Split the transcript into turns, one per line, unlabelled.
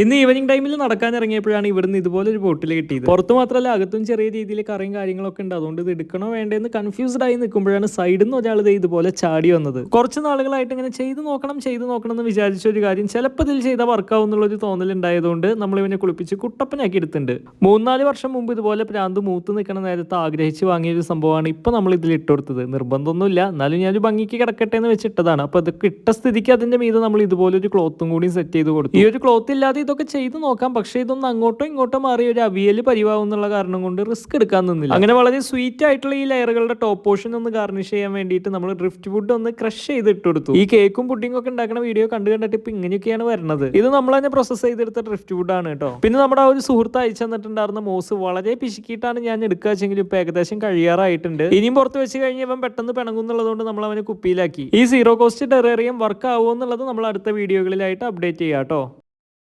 ഇന്ന് ഈവനിങ് ടൈമിൽ നടക്കാൻ ഇറങ്ങിയപ്പോഴാണ് ഇവിടുന്ന് ഇതുപോലെ ഒരു ബോട്ടിൽ കിട്ടിയത്. പുറത്ത് മാത്രമല്ല അകത്തും ചെറിയ രീതിയിൽ കറിയും കാര്യങ്ങളൊക്കെ ഉണ്ട്. അതുകൊണ്ട് ഇത് എടുക്കണോ വേണ്ടെന്ന് കൺഫ്യൂസ്ഡ് ആയി നിൽക്കുമ്പോഴാണ് സൈഡിൽ നിന്ന് ഒരാൾ ഇതുപോലെ ചാടി വന്നത്. കുറച്ച് നാളുകളായിട്ട് ഇങ്ങനെ ചെയ്തു നോക്കണം ചെയ്തു നോക്കണം എന്ന് വിചാരിച്ച ഒരു കാര്യം ചിലപ്പോൾ ഇതിൽ ചെയ്താൽ വർക്കാവും എന്നുള്ള ഒരു തോന്നൽ ഉണ്ടായതുകൊണ്ട് നമ്മൾ ഇവനെ കുളിപ്പിച്ച് കുട്ടപ്പനാക്കി എടുത്തിട്ടുണ്ട്. മൂന്നാൽ വർഷം മുമ്പ് ഇതുപോലെ പ്രാന്ത് മൂത്ത് നിൽക്കണ നേരത്ത് ആഗ്രഹിച്ച് വാങ്ങിയ ഒരു സംഭവമാണ് ഇപ്പൊ നമ്മൾ ഇതിൽ ഇട്ടുകൊടുത്തത് നിർബന്ധമൊന്നുമില്ല. എന്നാലും ഞാനൊരു ഭംഗിക്ക് കിടക്കട്ടെ എന്ന് വെച്ചിട്ടതാണ്. അപ്പോൾ ഇതൊക്കെ ഇട്ട സ്ഥിതിക്ക് അതിന്റെ മീതെ നമ്മൾ ഇതുപോലെ ഒരു ക്ലോത്തും കൂടി സെറ്റ് ചെയ്ത് കൊടുത്തു. ഈ ഒരു ക്ലോത്ത് ഇല്ലാതെ ഇതൊക്കെ ചെയ്ത് നോക്കാം. പക്ഷേ ഇതൊന്നും അങ്ങോട്ടോ ഇങ്ങോട്ടോ മാറി ഒരു അവിയൽ പരിവാവും എന്നുള്ള കാരണം കൊണ്ട് റിസ്ക് എടുക്കാൻ നിന്നില്ല. അങ്ങനെ വളരെ സ്വീറ്റ് ആയിട്ടുള്ള ഈ ലെയറുകളുടെ ടോപ്പ് പോർഷൻ ഒന്ന് ഗാർണിഷ് ചെയ്യാൻ വേണ്ടിയിട്ട് നമ്മൾ ഡ്രിഫ്റ്റ് വുഡ് ഒന്ന് ക്രഷ് ചെയ്ത് ഇട്ട് കൊടുത്തു ഈ കേക്കും പുഡിംഗ് ഒക്കെ ഉണ്ടാക്കുന്ന വീഡിയോ കണ്ടു കണ്ടിട്ട് ഇപ്പൊ ഇങ്ങനെയൊക്കെയാണ് വരുന്നത് ഇത് നമ്മൾ തന്നെ പ്രോസസ് ചെയ്തെടുത്ത ഡ്രിഫ്റ്റ് വുഡ് ആണ് കേട്ടോ. പിന്നെ നമ്മുടെ ആ ഒരു സുഹൃത്ത് അയച്ചു തന്നിട്ടുണ്ടായിരുന്ന മോസ് വളരെ പിശുക്കിയിട്ടാണ് ഞാൻ എടുക്കുക വെച്ചെങ്കിൽ ഇപ്പൊ ഏകദേശം കഴിയാറായിട്ടുണ്ട്. ഇനിയും പുറത്ത് വെച്ച് കഴിഞ്ഞ് ഇവൻ പെട്ടെന്ന് പിണങ്ങുന്നുള്ളതുകൊണ്ട് നമ്മൾ അവനെ കുപ്പിയിലാക്കി. ഈ സീറോ കോസ്റ്റ് ടെറേറിയം വർക്ക് ആവുമോ എന്നുള്ളത് നമ്മൾ അടുത്ത വീഡിയോകളിലായിട്ട് അപ്ഡേറ്റ് ചെയ്യാം കേട്ടോ.